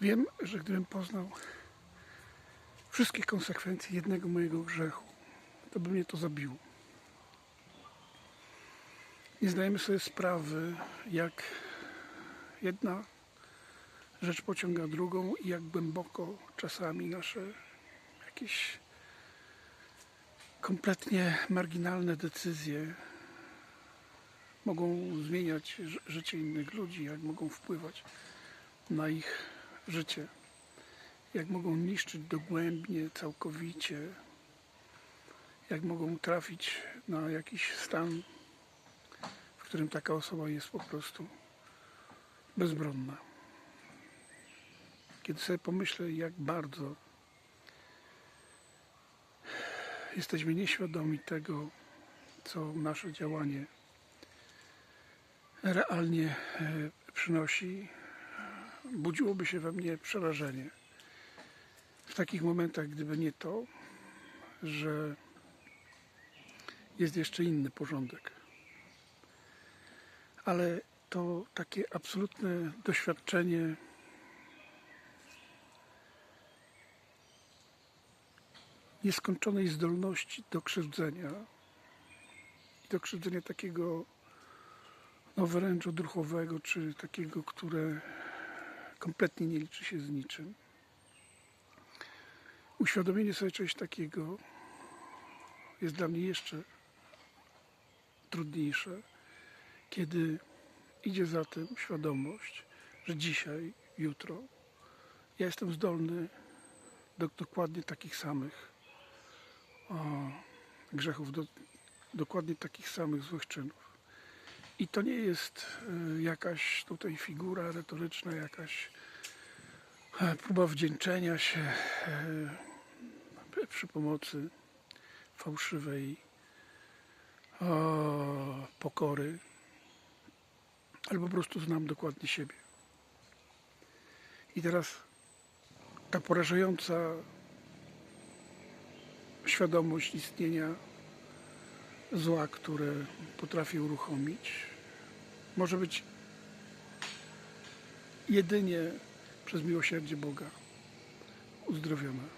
Wiem, że gdybym poznał wszystkie konsekwencje jednego mojego grzechu, to by mnie to zabiło. Nie zdajemy sobie sprawy, jak jedna rzecz pociąga drugą i jak głęboko czasami nasze jakieś kompletnie marginalne decyzje mogą zmieniać ży- życie innych ludzi, jak mogą wpływać na ich życie, jak mogą niszczyć dogłębnie, całkowicie, jak mogą trafić na jakiś stan, w którym taka osoba jest po prostu bezbronna. Kiedy sobie pomyślę, jak bardzo jesteśmy nieświadomi tego, co nasze działanie realnie e, przynosi, budziłoby się we mnie przerażenie. W takich momentach, gdyby nie to, że jest jeszcze inny porządek. Ale to takie absolutne doświadczenie nieskończonej zdolności do krzywdzenia do krzywdzenia takiego no wręcz odruchowego, czy takiego, które kompletnie nie liczy się z niczym. Uświadomienie sobie czegoś takiego jest dla mnie jeszcze trudniejsze, kiedy idzie za tym świadomość, że dzisiaj, jutro ja jestem zdolny do dokładnie takich samych o, grzechów, do dokładnie takich samych złych czynów. I to nie jest y, jakaś tutaj figura retoryczna, jakaś e, próba wdzięczenia się e, przy pomocy fałszywej pokory, ale po prostu znam dokładnie siebie. I teraz ta porażająca świadomość istnienia zła, które potrafię uruchomić, może być jedynie przez miłosierdzie Boga uzdrowiona.